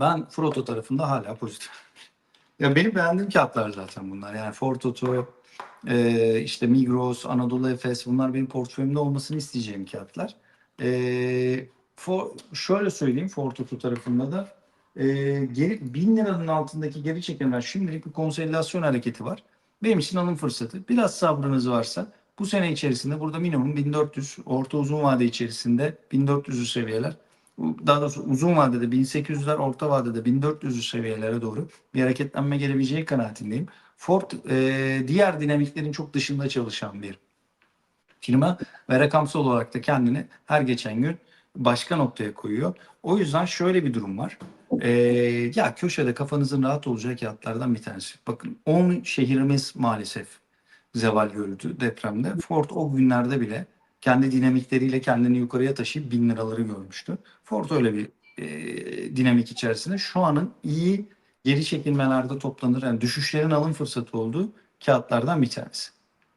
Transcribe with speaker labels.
Speaker 1: Ben Froto tarafında hala pozitif. ya benim beğendiğim kağıtlar zaten bunlar. Yani Fortoto, e, işte Migros, Anadolu Efes bunlar benim portföyümde olmasını isteyeceğim kağıtlar. E, for, şöyle söyleyeyim Fortoto tarafında da e, geri, 1000 liranın altındaki geri çekimler şimdilik bir konsolidasyon hareketi var. Benim için alım fırsatı. Biraz sabrınız varsa bu sene içerisinde burada minimum 1400, orta uzun vade içerisinde 1400'lü seviyeler. Daha doğrusu uzun vadede 1800'ler, orta vadede 1400'lü seviyelere doğru bir hareketlenme gelebileceği kanaatindeyim. Ford e, diğer dinamiklerin çok dışında çalışan bir firma ve rakamsal olarak da kendini her geçen gün başka noktaya koyuyor. O yüzden şöyle bir durum var. E, ya köşede kafanızın rahat olacağı kağıtlardan bir tanesi. Bakın 10 şehrimiz maalesef zeval gördü depremde. Ford o günlerde bile kendi dinamikleriyle kendini yukarıya taşıyıp bin liraları görmüştü. Ford öyle bir e, dinamik içerisinde şu anın iyi geri çekilmelerde toplanır. Yani düşüşlerin alım fırsatı olduğu kağıtlardan bir tanesi.